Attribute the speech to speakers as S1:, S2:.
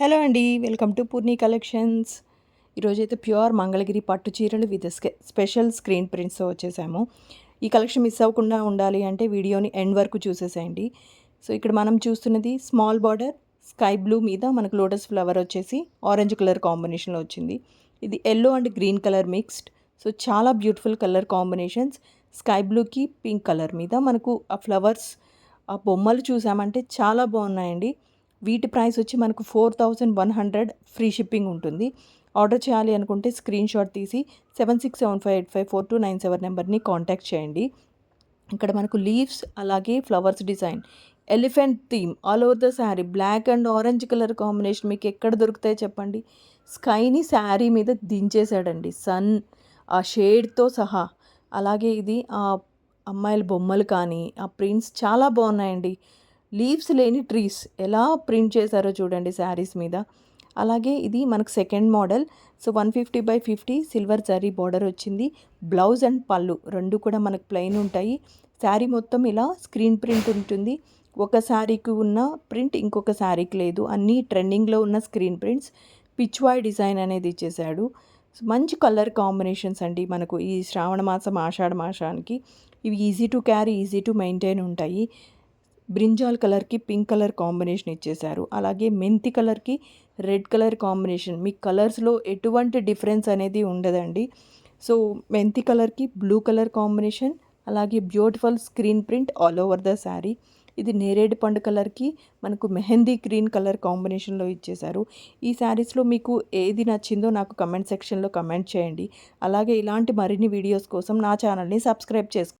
S1: Hello అండి welcome to Purni collections. ఈరోజైతే pure Mangalagiri పట్టు చీరలు విత్ స్పెషల్ స్క్రీన్ ప్రింట్స్తో వచ్చేసాము. ఈ కలెక్షన్ మిస్ అవ్వకుండా ఉండాలి అంటే వీడియోని ఎండ్ వరకు చూసేసేయండి. సో ఇక్కడ మనం చూస్తున్నది స్మాల్ బార్డర్ స్కై బ్లూ మీద మనకు లోటస్ ఫ్లవర్ వచ్చేసి ఆరెంజ్ కలర్ కాంబినేషన్లో వచ్చింది. ఇది yellow and green colour mixed. So చాలా బ్యూటిఫుల్ కలర్ కాంబినేషన్స్. స్కై బ్లూకి పింక్ కలర్ మీద మనకు ఆ ఫ్లవర్స్ ఆ బొమ్మలు చూసామంటే చాలా బాగున్నాయండి. వీటి ప్రైస్ వచ్చి మనకు four thousand one hundred free shipping ఉంటుంది. ఆర్డర్ చేయాలి అనుకుంటే స్క్రీన్ షాట్ తీసి seven six seven five eight five four two nine seven నెంబర్ని కాంటాక్ట్ చేయండి. ఇక్కడ మనకు లీవ్స్ అలాగే flowers design. Elephant theme all over the sari black and orange colour combination మీకు ఎక్కడ దొరుకుతాయి చెప్పండి. స్కైని శారీ మీద దించేశాడండి సన్. ఆ షేడ్తో సహా. అలాగే ఇది ఆ అమ్మాయిల బొమ్మలు కానీ ఆ ప్రింట్స్ చాలా బాగున్నాయండి. లీవ్స్ లేని ట్రీస్ ఎలా ప్రింట్ చేశారో చూడండి శారీస్ మీద. అలాగే ఇది మనకు second model. So one fifty by fifty silver zari border వచ్చింది. బ్లౌజ్ అండ్ పళ్ళు రెండు కూడా మనకు ప్లెయిన్ ఉంటాయి. శారీ మొత్తం ఇలా స్క్రీన్ ప్రింట్ ఉంటుంది. ఒక శారీకి ఉన్న ప్రింట్ ఇంకొక శారీకి లేదు. అన్నీ ట్రెండింగ్లో ఉన్న స్క్రీన్ ప్రింట్స్. పిచ్వాయ్ డిజైన్ అనేది ఇచ్చేసాడు మంచి కలర్ కాంబినేషన్స్ అండి మనకు ఈ శ్రావణ మాసం ఆషాఢ మాసానికి. ఇవి easy to carry easy to maintain ఉంటాయి. బ్రింజాల్ కలర్కి పింక్ కలర్ కాంబినేషన్ ఇచ్చేశారు. అలాగే మెంతి కలర్కి రెడ్ కలర్ కాంబినేషన్. మీ కలర్స్లో ఎటువంటి డిఫరెన్స్ అనేది ఉండదండి. సో మెంతి కలర్కి బ్లూ కలర్ కాంబినేషన్ అలాగే beautiful screen print all over the sari. ఇది నేరేడు పండు కలర్కి మనకు మెహందీ గ్రీన్ కలర్ కాంబినేషన్లో ఇచ్చేశారు. ఈ శారీస్లో మీకు ఏది నచ్చిందో నాకు కమెంట్ సెక్షన్లో కమెంట్ చేయండి. అలాగే ఇలాంటి మరిన్ని వీడియోస్ కోసం నా ఛానల్ని సబ్స్క్రైబ్ చేసుకో